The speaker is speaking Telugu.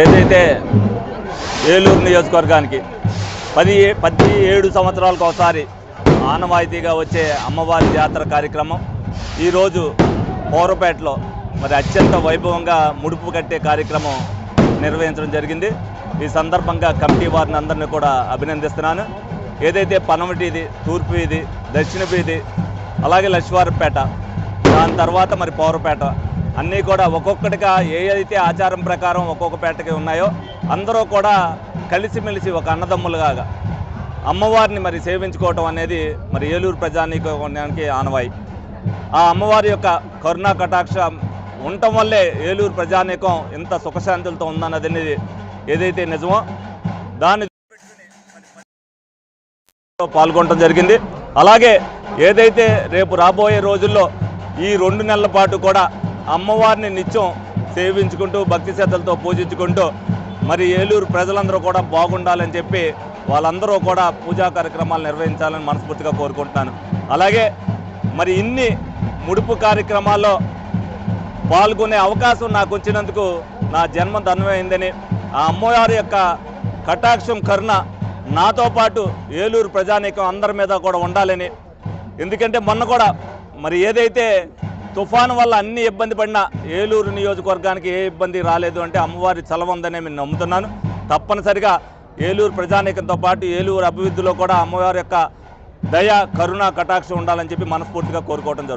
ఏదైతే ఏలూరు నియోజకవర్గానికి పది పది ఏడు సంవత్సరాలకు ఒకసారి ఆనవాయితీగా వచ్చే అమ్మవారి జాతర కార్యక్రమం. ఈరోజు పౌరపేటలో మరి అత్యంత వైభవంగా ముడుపు కట్టే కార్యక్రమం నిర్వహించడం జరిగింది. ఈ సందర్భంగా కమిటీ వారిని అందరినీ కూడా అభినందిస్తున్నాను. ఏదైతే పనమటిది తూర్పు వీధి దక్షిణ వీధి అలాగే లక్ష్వారపేట దాని తర్వాత మరి పౌరపేట అన్నీ కూడా ఒక్కొక్కటిగా ఏదైతే ఆచారం ప్రకారం ఒక్కొక్క పేటకి ఉన్నాయో అందరూ కూడా కలిసిమెలిసి ఒక అన్నదమ్ములుగా అమ్మవారిని మరి సేవించుకోవటం అనేది మరి ఏలూరు ప్రజానీకానికి ఆనవాయి. ఆ అమ్మవారి యొక్క కరుణా కటాక్ష ఉండటం వల్లే ఏలూరు ప్రజానీకం ఇంత సుఖశాంతులతో ఉందన్నది అనేది ఏదైతే నిజమో దాన్ని పాల్గొనడం జరిగింది. అలాగే ఏదైతే రేపు రాబోయే రోజుల్లో ఈ రెండు నెలల పాటు కూడా అమ్మవారిని నిత్యం సేవించుకుంటూ భక్తి శ్రద్ధలతో పూజించుకుంటూ మరి ఏలూరు ప్రజలందరూ కూడా బాగుండాలని చెప్పి వాళ్ళందరూ కూడా పూజా కార్యక్రమాలు నిర్వహించాలని మనస్ఫూర్తిగా కోరుకుంటున్నాను. అలాగే మరి ఇన్ని ముడుపు కార్యక్రమాల్లో పాల్గొనే అవకాశం నాకు వచ్చినందుకు నా జన్మ ధన్యమైందని ఆ అమ్మవారి యొక్క కటాక్షం కరుణ నాతో పాటు ఏలూరు ప్రజానీకం అందరి మీద కూడా ఉండాలని. ఎందుకంటే మొన్న కూడా మరి ఏదైతే తుఫాను వల్ల అన్ని ఇబ్బంది పడినా ఏలూరు నియోజకవర్గానికి ఏ ఇబ్బంది రాలేదు అంటే అమ్మవారి చలవందనే నేను నమ్ముతున్నాను. తప్పనిసరిగా ఏలూరు ప్రజానీకంతో పాటు ఏలూరు అభివృద్ధిలో కూడా అమ్మవారి యొక్క దయ కరుణ కటాక్షం ఉండాలని చెప్పి మనస్ఫూర్తిగా కోరుకోవడం జరుగుతుంది.